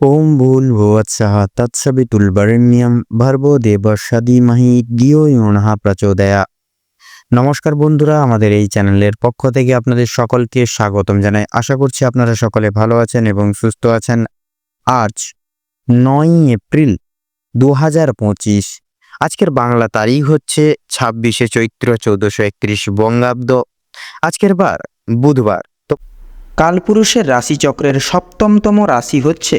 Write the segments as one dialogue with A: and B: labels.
A: ওম ভূল ভুবৎসः তৎসবিতুল্বরেণ্যম ধীমহি ধিয়ো ইয়ো নঃ প্রচোদয়া নমস্কার বন্ধুরা, আমাদের এই চ্যানেলের পক্ষ থেকে আপনাদের সকলকে স্বাগতম জানাই। আশা করছি আপনারা সকলে ভালো আছেন এবং সুস্থ আছেন। আজ নয় এপ্রিল দু হাজার পঁচিশ, আজকের বাংলা তারিখ হচ্ছে ছাব্বিশে চৈত্র চৌদ্দশো একত্রিশ বঙ্গাব্দ। আজকের বার বুধবার, তো
B: কালপুরুষের রাশিচক্রের সপ্তমতম রাশি হচ্ছে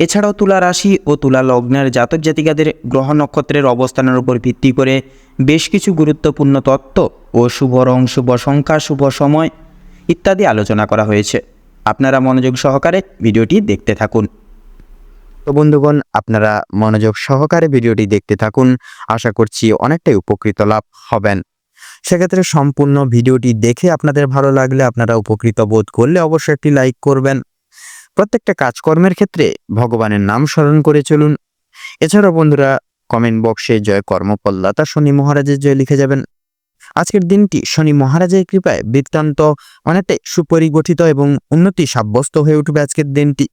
B: এছাড়াও তুলা রাশি ও তুলা লগ্নের জাতক জাতিকাদের গ্রহ নক্ষত্রের অবস্থানের উপর ভিত্তি করে বেশ কিছু গুরুত্বপূর্ণ তত্ত্ব ও শুভ রং, শুভ সংখ্যা, শুভ সময় ইত্যাদি আলোচনা করা হয়েছে। আপনারা মনোযোগ সহকারে ভিডিওটি দেখতে থাকুন।
A: তো বন্ধুগণ, আপনারা মনোযোগ সহকারে ভিডিওটি দেখতে থাকুন। আশা করছি অনেকটাই উপকৃত লাভ হবেন। সেক্ষেত্রে সম্পূর্ণ ভিডিওটি দেখে আপনাদের ভালো লাগলে আপনারা উপকৃত বোধ করলে অবশ্যই একটি লাইক করবেন। প্রত্যেকটা কাজকর্মের ক্ষেত্রে ভগবানের নাম স্মরণ করে চলুন। এছাড়াও বন্ধুরা কমেন্ট বক্সে জয় কর্মপল্লাতা শনি মহারাজের জয় লিখে যাবেন। আজকের দিনটি শনি মহারাজের কৃপায় বৃত্তান্ত, অনেকটাই সুপরিগঠিত এবং উন্নতি সাব্যস্ত হয়ে উঠবে আজকের দিনটি।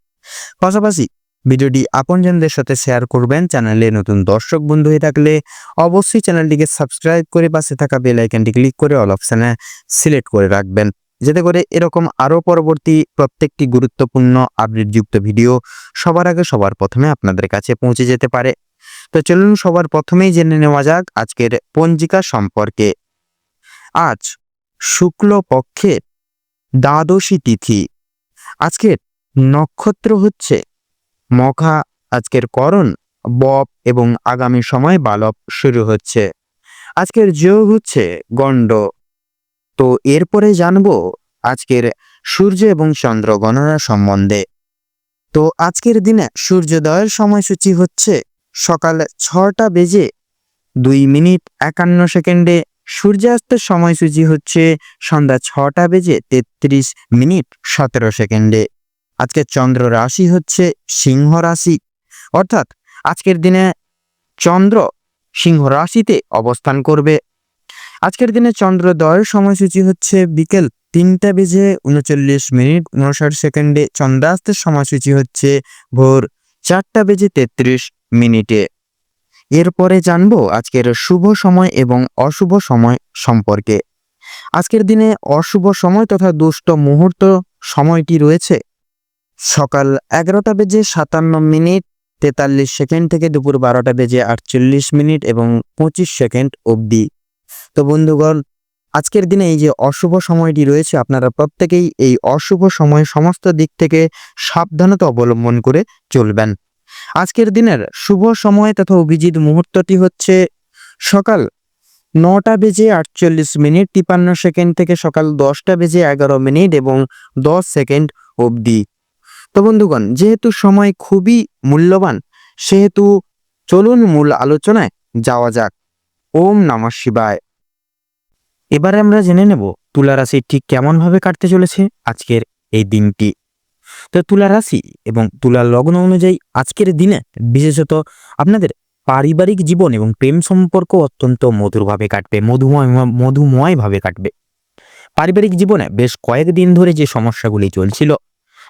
A: পাশাপাশি ভিডিওটি আপনজনদের সাথে শেয়ার করবেন। চ্যানেলে নতুন দর্শক বন্ধু হয়ে থাকলে অবশ্যই চ্যানেলটিকে সাবস্ক্রাইব করে পাশে থাকা বেল আইকনটি ক্লিক করে অল অপশানে সিলেক্ট করে রাখবেন। যাতে করে এরকম আরও পরবর্তী প্রত্যেকটি গুরুত্বপূর্ণ আপডেটযুক্ত ভিডিও সবার আগে সবার প্রথমে আপনাদের কাছে পৌঁছে যেতে পারে। তো চলুন সবার প্রথমেই জেনে নেওয়া যাক আজকের পঞ্জিকা সম্পর্কে। আজ শুক্ল পক্ষের দ্বাদশী তিথি। আজকের নক্ষত্র হচ্ছে মখা আজকের করণ বপ এবং আগামী সময় বালব শুরু হচ্ছে। আজকের যোগ হচ্ছে গণ্ড। তো এরপরে জানব আজকের সূর্য এবং চন্দ্র গণনা সম্বন্ধে। তো আজকের দিনে সূর্যোদয়ের সময়সূচি হচ্ছে সকাল ছটা বেজে দুই মিনিট একান্ন সেকেন্ডে। সূর্যাস্তের সময়সূচি হচ্ছে সন্ধ্যা ছটা বেজে তেত্রিশ মিনিট সতেরো সেকেন্ডে। আজকে চন্দ্র রাশি হচ্ছে সিংহ রাশি। অর্থাৎ আজকের দিনে চন্দ্র সিংহ রাশিতে অবস্থান করবে। আজকের দিনে চন্দ্রোদয়ের সময়সূচি হচ্ছে বিকেল তিনটা বেজে উনচল্লিশ মিনিট, উনষাট সেকেন্ডে চন্দ্রাস্তের সময়সূচি হচ্ছে ভোর চারটা বেজে তেত্রিশ মিনিটে। এরপরে জানব আজকের শুভ সময় এবং অশুভ সময় সম্পর্কে। আজকের দিনে অশুভ সময় তথা দুষ্ট মুহূর্ত সময়টি রয়েছে। সকাল এগারোটা বেজে সাতান্ন মিনিট, তেতাল্লিশ সেকেন্ড থেকে দুপুর বারোটা বেজে আটচল্লিশ মিনিট এবং পঁচিশ সেকেন্ড অবধি। তো বন্ধুগণ, আজকের দিনে এই যে অশুভ সময়টি রয়েছে, আপনারা প্রত্যেকেই এই অশুভ সময় সমস্ত দিক থেকে সাবধানতা অবলম্বন করে চলবেন। আজকের দিনের শুভ সময় তথা অভিজিৎ মুহূর্তটি হচ্ছে সকাল নটা বেজে আটচল্লিশ মিনিট তিপান্ন সেকেন্ড থেকে সকাল দশটা বেজে এগারো মিনিট এবং দশ সেকেন্ড অবধি। তো বন্ধুগণ, যেহেতু সময় খুবই মূল্যবান, সেহেতু চলুন মূল আলোচনায় যাওয়া যাক। ওম নমঃ শিবায়। এবারে আমরা জেনে নেব তুলা রাশি ঠিক কেমনভাবে কাটতে চলেছে আজকের এই দিনটি। তো তুলা রাশি এবং তুলা লগ্ন অনুযায়ী আজকের দিনে বিশেষত আপনাদের পারিবারিক জীবন এবং প্রেম সম্পর্ক অত্যন্ত মধুরভাবে কাটবে, মধুময়, মধুময়ভাবে কাটবে। পারিবারিক জীবনে বেশ কয়েকদিন ধরে যে সমস্যাগুলি চলছিল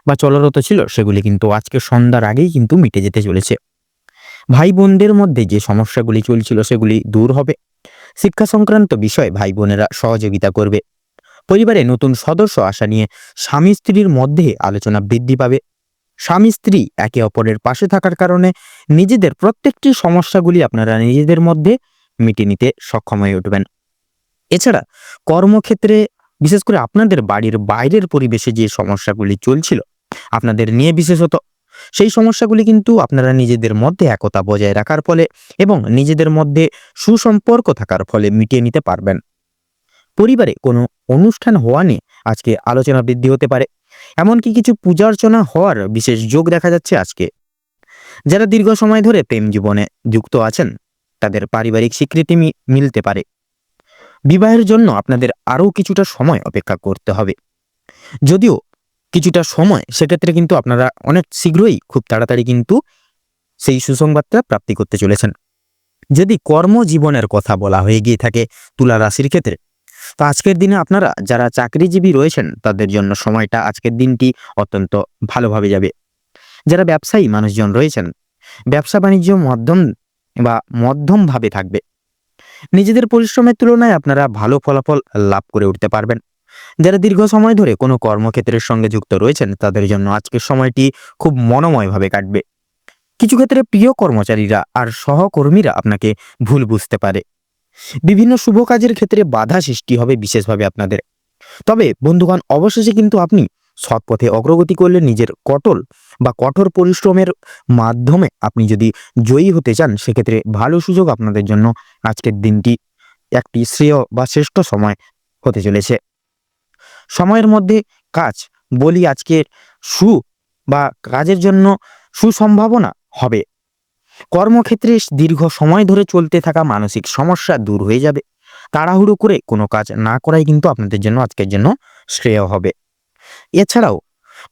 A: বা চলরত ছিল, সেগুলি কিন্তু আজকে সন্ধ্যার আগেই কিন্তু মিটে যেতে চলেছে। ভাই বোনদের মধ্যে যে সমস্যাগুলি চলছিল, সেগুলি দূর হবে। শিক্ষা সংক্রান্ত বিষয়ে ভাই বোনেরা সহযোগিতা করবে। পরিবারে নতুন সদস্য আসা নিয়ে স্বামী স্ত্রীর মধ্যে আলোচনা বৃদ্ধি পাবে। স্বামী স্ত্রী একে অপরের পাশে থাকার কারণে নিজেদের প্রত্যেকটি সমস্যাগুলি আপনারা নিজেদের মধ্যে মিটিয়ে নিতে সক্ষম হয়ে উঠবেন। এছাড়া কর্মক্ষেত্রে, বিশেষ করে আপনাদের বাড়ির বাইরের পরিবেশে যে সমস্যাগুলি চলছিল, আপনাদের নিয়ে বিশেষত সেই সমস্যাগুলি কিন্তু আপনারা নিজেদের মধ্যে একতা বজায় রাখার ফলে এবং নিজেদের মধ্যে সুসম্পর্ক থাকার ফলে মিটিয়ে নিতে পারবেন। পরিবারে কোনো অনুষ্ঠান হওয়া নিয়ে আজকে আলোচনা বৃদ্ধি হতে পারে। এমনকি কিছু পূজা অর্চনা হওয়ার বিশেষ যোগ দেখা যাচ্ছে আজকে। যারা দীর্ঘ সময় ধরে প্রেম জীবনে যুক্ত আছেন, তাদের পারিবারিক স্বীকৃতি মিলতে পারে। বিবাহের জন্য আপনাদের আরও কিছুটা সময় অপেক্ষা করতে হবে। যদিও কিছুটা সময়, সেক্ষেত্রে কিন্তু আপনারা অনেক শীঘ্রই খুব তাড়াতাড়ি কিন্তু সেই সুসংবাদটা প্রাপ্তি করতে চলেছেন। যদি কর্মজীবনের কথা বলা হয়ে গিয়ে থাকে তুলা রাশির ক্ষেত্রে, তো আজকের দিনে আপনারা যারা চাকরিজীবী রয়েছেন, তাদের জন্য সময়টা আজকের দিনটি অত্যন্ত ভালোভাবে যাবে। যারা ব্যবসায়ী মানুষজন রয়েছেন, ব্যবসা বাণিজ্য মধ্যম বা মধ্যমভাবে থাকবে। নিজেদের পরিশ্রমের তুলনায় আপনারা ভালো ফলাফল লাভ করে উঠতে পারবেন। যারা দীর্ঘ সময় ধরে কোনো কর্মক্ষেত্রের সঙ্গে যুক্ত রয়েছেন, তাদের জন্য আজকের সময়টি খুব মনোময়ভাবে কাটবে। কিছু ক্ষেত্রে প্রিয় কর্মচারীরা আর সহকর্মীরা আপনাকে ভুল বুঝতে পারে। বিভিন্ন শুভ কাজের ক্ষেত্রে বাধা সৃষ্টি হবে বিশেষভাবে আপনাদের। তবে, বন্ধুগণ, অবশেষে কিন্তু আপনি সৎ পথে অগ্রগতি করলে নিজের কটল বা কঠোর পরিশ্রমের মাধ্যমে আপনি যদি জয়ী হতে চান, সেক্ষেত্রে ভালো সুযোগ আপনাদের জন্য আজকের দিনটি একটি শ্রেয় বা শ্রেষ্ঠ সময় হতে চলেছে। সময়ের মধ্যে কাজ, বলি আজকের সু বা কাজের জন্য সুসম্ভাবনা হবে। কর্মক্ষেত্রে দীর্ঘ সময় ধরে চলতে থাকা মানসিক সমস্যা দূর হয়ে যাবে। তাড়াহুড়ো করে কোনো কাজ না করাই কিন্তু আপনাদের জন্য, আজকের জন্য শ্রেয় হবে। এছাড়াও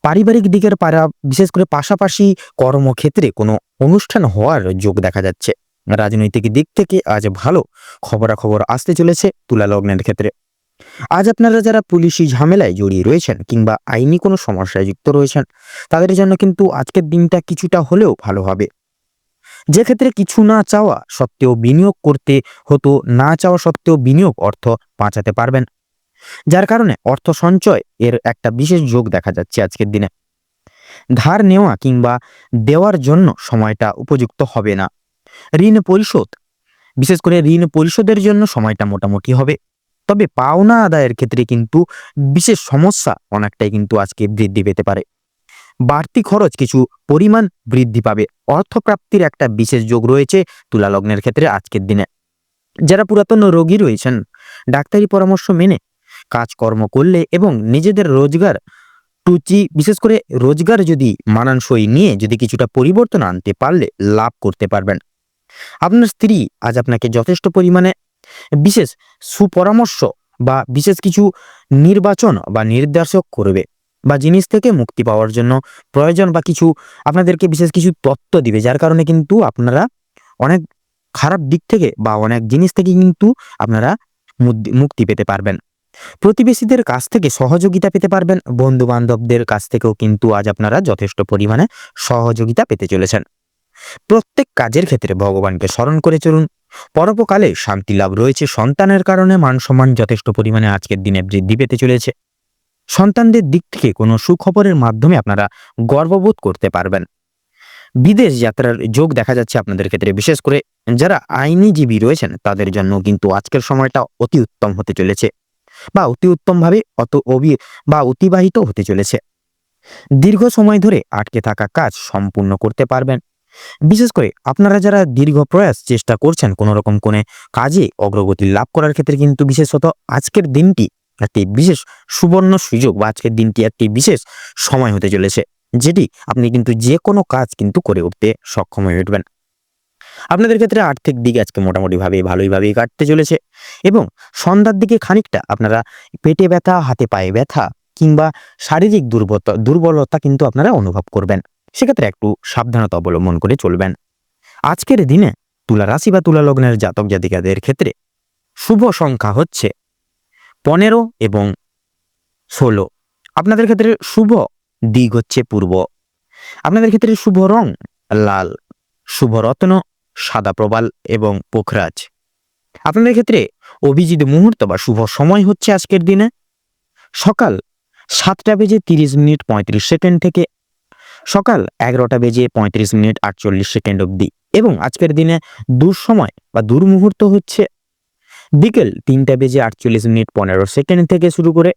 A: পারিবারিক দিকের পারা, বিশেষ করে পাশাপাশি কর্মক্ষেত্রে কোনো অনুষ্ঠান হওয়ার যোগ দেখা যাচ্ছে। রাজনৈতিক দিক থেকে আজ ভালো খবরাখবর আসতে চলেছে তুলা লগ্নের ক্ষেত্রে। আজ আপনারা যারা পুলিশি ঝামেলায় জড়িয়ে রয়েছেন কিংবা আইনি কোনো সমস্যায় যুক্ত রয়েছেন, তাদের জন্য কিন্তু আজকের দিনটা কিছুটা হলেও ভালো হবে। যে ক্ষেত্রে কিছু না চাওয়া সত্ত্বেও বিনিয়োগ করতে হতো, না চাওয়া সত্ত্বেও বিনিয়োগ অর্থ বাঁচাতে পারবেন। যার কারণে অর্থ সঞ্চয় এর একটা বিশেষ যোগ দেখা যাচ্ছে আজকের দিনে। ধার নেওয়া কিংবা দেওয়ার জন্য সময়টা উপযুক্ত হবে না। ঋণ পরিশোধ, বিশেষ করে ঋণ পরিশোধের জন্য সময়টা মোটামুটি হবে। তবে পাওনা আদায়ের ক্ষেত্রে কিন্তু বিশেষ সমস্যা অনেকটাই কিন্তু আজকে বৃদ্ধি পেতে পারে। বাড়তি খরচ কিছু পরিমাণ বৃদ্ধি পাবে। অর্থপ্রাপ্তির একটা বিশেষ যোগ রয়েছে তুলা লগ্নের ক্ষেত্রে আজকের দিনে। যারা পুরাতন রোগী রয়েছেন, ডাক্তারি পরামর্শ মেনে কাজকর্ম করলে এবং নিজেদের রোজগার টুচি, বিশেষ করে রোজগার যদি মানানসই নিয়ে যদি কিছুটা পরিবর্তন আনতে পারলে লাভ করতে পারবেন। আপনার স্ত্রী আজ আপনাকে যথেষ্ট পরিমাণে বিশেষ সুপরামর্শ বা বিশেষ কিছু নির্বাচন বা নির্দেশক করবে বা জিনিস থেকে মুক্তি পাওয়ার জন্য প্রয়োজন বা কিছু আপনাদেরকে বিশেষ কিছু তত্ত্ব দিবে, যার কারণে কিন্তু আপনারা অনেক খারাপ দিক থেকে বা অনেক জিনিস থেকে কিন্তু আপনারা মুক্তি পেতে পারবেন। প্রতিবেশীদের কাছ থেকে সহযোগিতা পেতে পারবেন বন্ধু বান্ধবদের কাছ থেকেও কিন্তু আজ আপনারা যথেষ্ট পরিমাণে সহযোগিতা পেতে চলেছেন। প্রত্যেক কাজের ক্ষেত্রে ভগবানকে স্মরণ করে চলুন পরোপকালে শান্তি লাভ রয়েছে। সন্তানের কারণে মান সম্মান যথেষ্ট পরিমাণে আজকের দিনে বৃদ্ধি পেতে চলেছে। সন্তানদের দিক থেকে কোনো সুখবরের মাধ্যমে আপনারা গর্ববোধ করতে পারবেন। বিদেশ যাত্রার যোগ দেখা যাচ্ছে আপনাদের ক্ষেত্রে। বিশেষ করে যারা আইনিজীবী রয়েছেন, তাদের জন্য কিন্তু আজকের সময়টা অতি উত্তম হতে চলেছে বা অতি উত্তমভাবে অত অবি, বা অতিবাহিত হতে চলেছে। দীর্ঘ সময় ধরে আটকে থাকা কাজ সম্পূর্ণ করতে পারবেন। বিশেষ করে আপনারা যারা দীর্ঘ প্রয়াস চেষ্টা করছেন কোনো রকম কোনে কাজে অগ্রগতি লাভ করার ক্ষেত্রে কিন্তু বিশেষত আজকের দিনটি একটি বিশেষ সুবর্ণ সুযোগ বা আজকের দিনটি একটি বিশেষ সময় হতে চলেছে, যেটি আপনি কিন্তু যে কোনো কাজ কিন্তু করে উঠতে সক্ষম হয়ে উঠবেন। আপনাদের ক্ষেত্রে আর্থিক দিক আজকে মোটামুটিভাবে ভালোইভাবেই কাটতে চলেছে এবং সন্ধ্যার দিকে খানিকটা আপনারা পেটে ব্যথা, হাতে পায়ে ব্যথা কিংবা শারীরিক দুর্বলতা দুর্বলতা কিন্তু আপনারা অনুভব করবেন। সেক্ষেত্রে একটু সাবধানতা অবলম্বন করে চলবেন। আজকের দিনে তুলা রাশি বা তুলা লগ্নের জাতক জাতিকাদের ক্ষেত্রে শুভ সংখ্যা হচ্ছে পনেরো এবং ষোলো। আপনাদের ক্ষেত্রে শুভ দিক হচ্ছে পূর্ব। আপনাদের ক্ষেত্রে শুভ রং লাল, শুভ রত্ন সাদা প্রবাল এবং পোখরাজ। আপনাদের ক্ষেত্রে অভিজিৎ মুহূর্ত বা শুভ সময় হচ্ছে আজকের দিনে সকাল সাতটা বেজে তিরিশ মিনিট পঁয়ত্রিশ সেকেন্ড থেকে সকাল এগারোটা বেজে পঁয়ত্রিশ মিনিট আটচল্লিশ সেকেন্ড অবধি। এবং আজকের দিনে দুঃসময় বা দুর্মুহূর্ত হচ্ছে বিকেল তিনটা বেজে আটচল্লিশ মিনিট পনেরো সেকেন্ড থেকে শুরু করে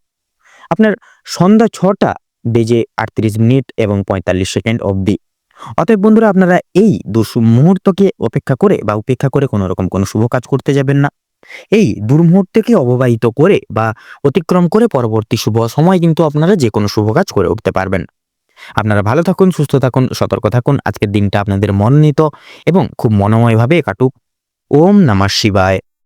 A: আপনার সন্ধ্যা ছটা বেজে আটত্রিশ মিনিট এবং পঁয়তাল্লিশ সেকেন্ড অবধি। অতএব বন্ধুরা, আপনারা এই দুশু মুহূর্তকে অপেক্ষা করে বা উপেক্ষা করে কোনো রকম কোনো শুভ কাজ করতে যাবেন না। এই দুর্মুহূর্তকে অববাহিত করে বা অতিক্রম করে পরবর্তী শুভ সময় কিন্তু আপনারা যে কোনো শুভ কাজ করে উঠতে পারবেন। আপনারা ভালো থাকুন, সুস্থ থাকুন, সতর্ক থাকুন। আজকের দিনটা আপনাদের মনোনীত এবং খুব মনোময়ভাবে কাটুক। ওম নমঃ শিবায়।